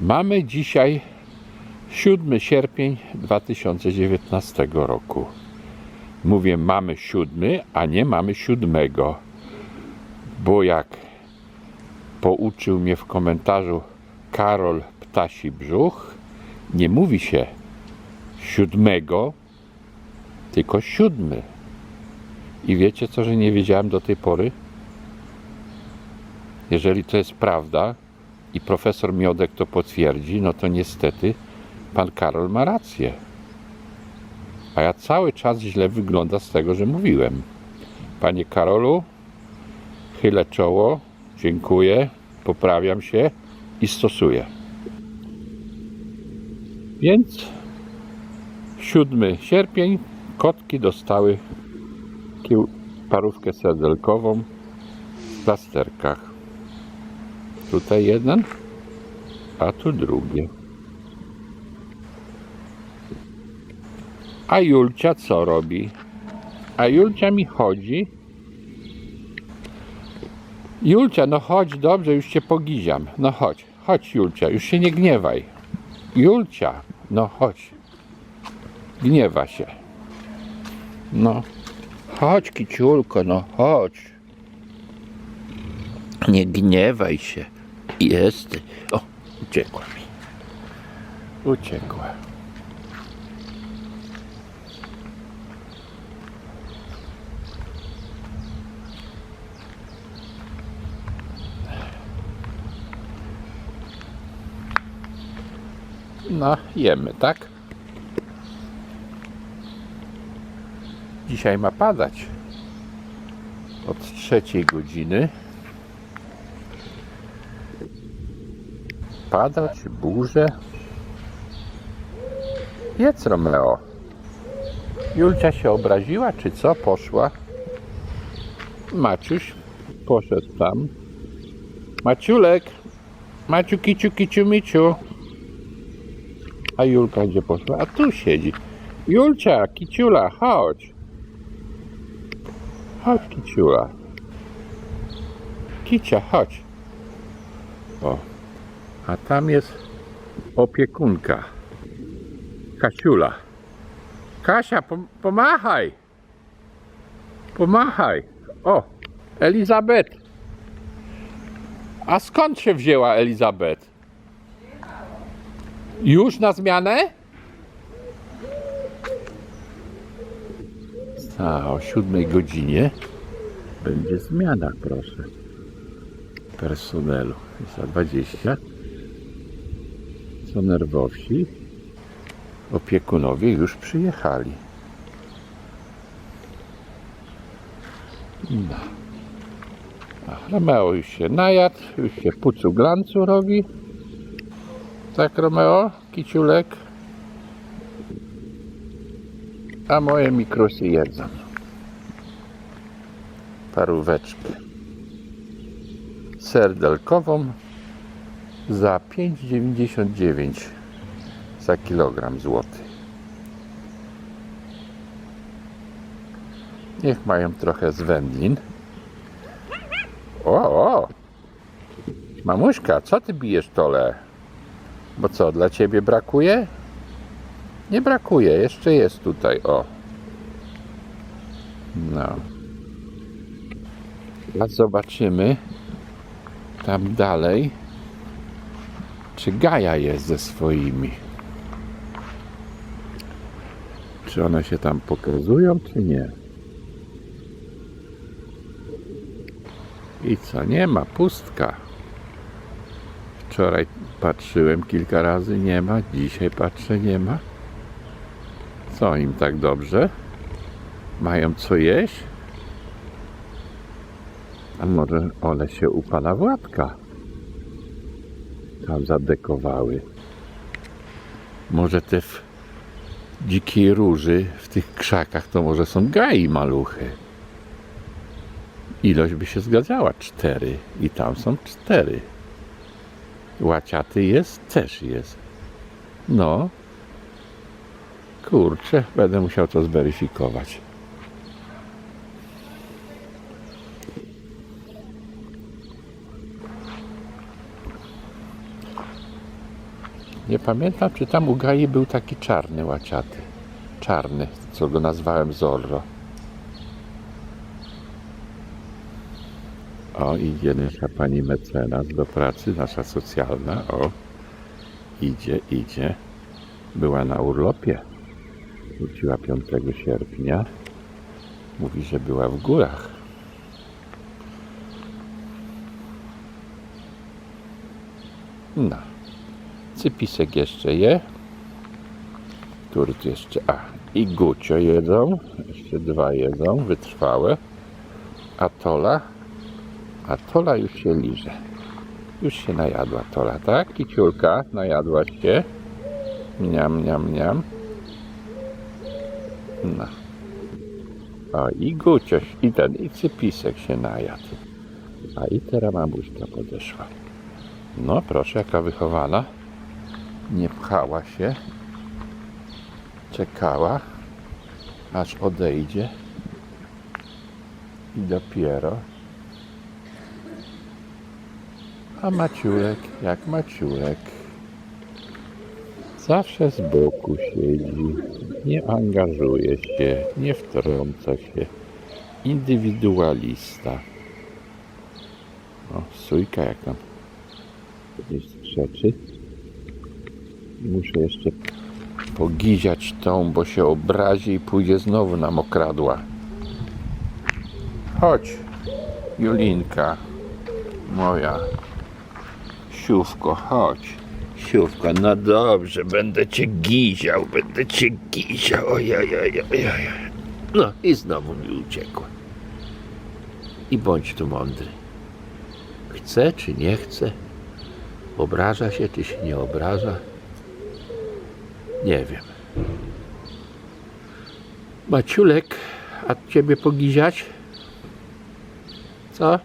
Mamy dzisiaj 7 sierpień 2019 roku. Mówię mamy siódmy, a nie mamy siódmego. Bo jak pouczył mnie w komentarzu Karol Ptasi Brzuch, nie mówi się siódmego, tylko siódmy. I wiecie co, że nie wiedziałem do tej pory? Jeżeli to jest prawda i profesor Miodek to potwierdzi, no to niestety pan Karol ma rację. A ja cały czas źle wygląda z tego, że mówiłem. Panie Karolu, chylę czoło, dziękuję, poprawiam się i stosuję. Więc 7 sierpień kotki dostały parówkę serdelkową w plasterkach. Tutaj jeden, a tu drugie. A Julcia co robi? A Julcia mi chodzi. Julcia, no chodź, dobrze, już cię pogiziam. No chodź, chodź Julcia, już się nie gniewaj. Julcia, no chodź. Gniewa się. No. Chodź, kiciulko, no chodź. Nie gniewaj się. Jesteś. O, uciekła mi. Uciekła. No, jemy, tak? Dzisiaj ma padać. Od trzeciej godziny. Padać, burze. Jedz, Romeo. Julcia się obraziła, czy co? Poszła. Maciuś poszedł tam. Maciulek. Maciu, kiciu, kiciu, miciu. A Julka gdzie poszła? A tu siedzi. Julcia, kiciula, chodź. Chodź, kiciula. Kicia, chodź. O. A tam jest opiekunka. Kasiula. Kasia, pom- pomachaj. Pomachaj. O, Elizabeth. A skąd się wzięła Elizabeth? Już na zmianę? A o siódmej godzinie będzie zmiana, proszę. Personelu. Za 20. Nerwowsi. Opiekunowie już przyjechali. No. Romeo już się najadł, już się pucu glancu robi. Tak, Romeo? Kiciulek? A moje mikrosy jedzą. Paróweczkę. Serdelkową za 5,99 za kilogram złoty. Niech mają trochę z wędlin. O, o! Mamuśka, co ty bijesz tole? Bo co, dla ciebie brakuje? Nie brakuje, jeszcze jest tutaj, o. No. A zobaczymy tam dalej, czy Gaja jest ze swoimi. Czy one się tam pokazują, czy nie? I co, nie ma, pustka. Wczoraj patrzyłem kilka razy, nie ma. Dzisiaj patrzę, nie ma. Co im tak dobrze? Mają co jeść? A może one się upala Władka? Tam zadekowały. Może te w dzikiej róży w tych krzakach to może są gai maluchy. Ilość by się zgadzała. Cztery. I tam są cztery. Łaciaty jest? Też jest. No. Kurczę, będę musiał to zweryfikować. Nie pamiętam, czy tam u Gai był taki czarny łaciaty. Czarny, co go nazwałem Zorro. O, idzie nasza pani mecenas do pracy, nasza socjalna. O, idzie, idzie. Była na urlopie. Wróciła 5 sierpnia. Mówi, że była w górach. No. Cypisek jeszcze je. Który tu jeszcze? A, i Gucio jedzą. Jeszcze dwa jedzą, wytrwałe. Atola. Atola już się liże. Już się najadła Tola, tak? Kiciulka, najadłaś się. Mniam, mniam, mniam. No. O, i Gucioś, i ten, i Cypisek się najadł. A i teraz mamuśka podeszła. No proszę, jaka wychowana. Nie pchała się. Czekała, aż odejdzie. I dopiero. A Maciulek, jak Maciulek. Zawsze z boku siedzi. Nie angażuje się, nie wtrąca się. Indywidualista. O, sójka jak tam gdzieś Muszę jeszcze pogiziać tą, bo się obrazi i pójdzie znowu nam okradła. Chodź, Julinka, moja. Siówko, chodź. Siówko, no dobrze, będę cię giział, będę cię giział. Ojej. No i znowu mi uciekła. I bądź tu mądry. Chce czy nie chce? Obraża się, czy się nie obraża? Nie wiem. Maciulek, a ciebie pogiziać? Co?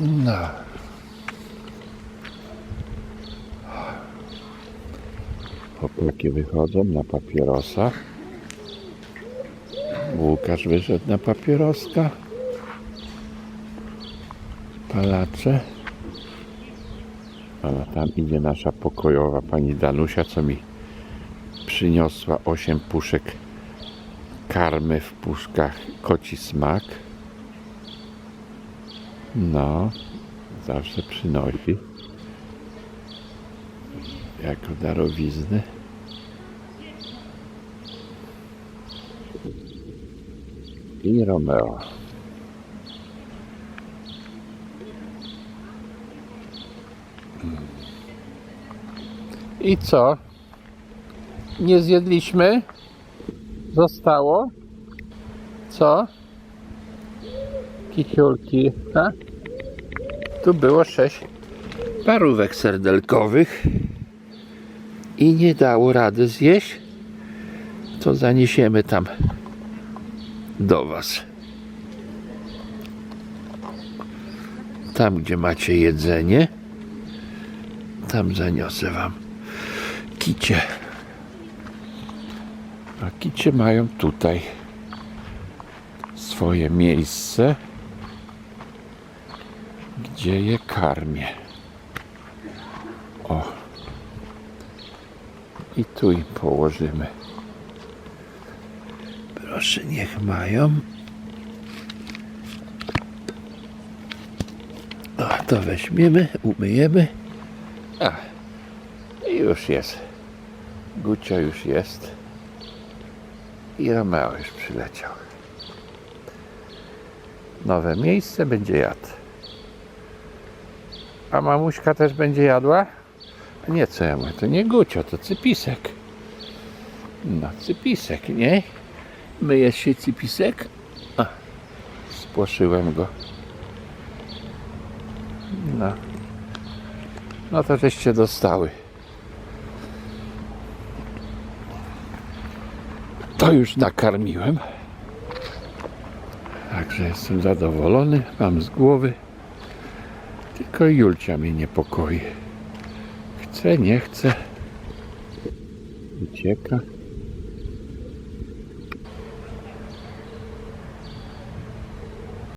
No. Chłopaki wychodzą na papierosa. Łukasz wyszedł na papieroska. Palacze. A tam idzie nasza pokojowa pani Danusia, co mi przyniosła 8 puszek karmy w puszkach koci smak. No, zawsze przynosi. Jako darowizny. I Romeo. I co? Nie zjedliśmy? Zostało? Co? Kiciulki, ha? Tu było sześć parówek serdelkowych i nie dało rady zjeść. To zaniesiemy tam do Was. Tam, gdzie macie jedzenie, tam zaniosę Wam kicie. A kicie mają tutaj swoje miejsce, gdzie je karmię. O. I tu im położymy. Proszę, niech mają. O, to weźmiemy, umyjemy. A, już jest. Gucio już jest. I Romeo już przyleciał. Nowe miejsce będzie jadł. A mamuśka też będzie jadła? Nie, co ja mówię, to nie Gucio, to Cypisek. No, Cypisek, nie? Myjesz się, Cypisek? A, spłoszyłem go. No. No to żeście dostały. To już nakarmiłem. Także jestem zadowolony. Mam z głowy. Tylko Julcia mnie niepokoi. Chce, nie chce. Ucieka.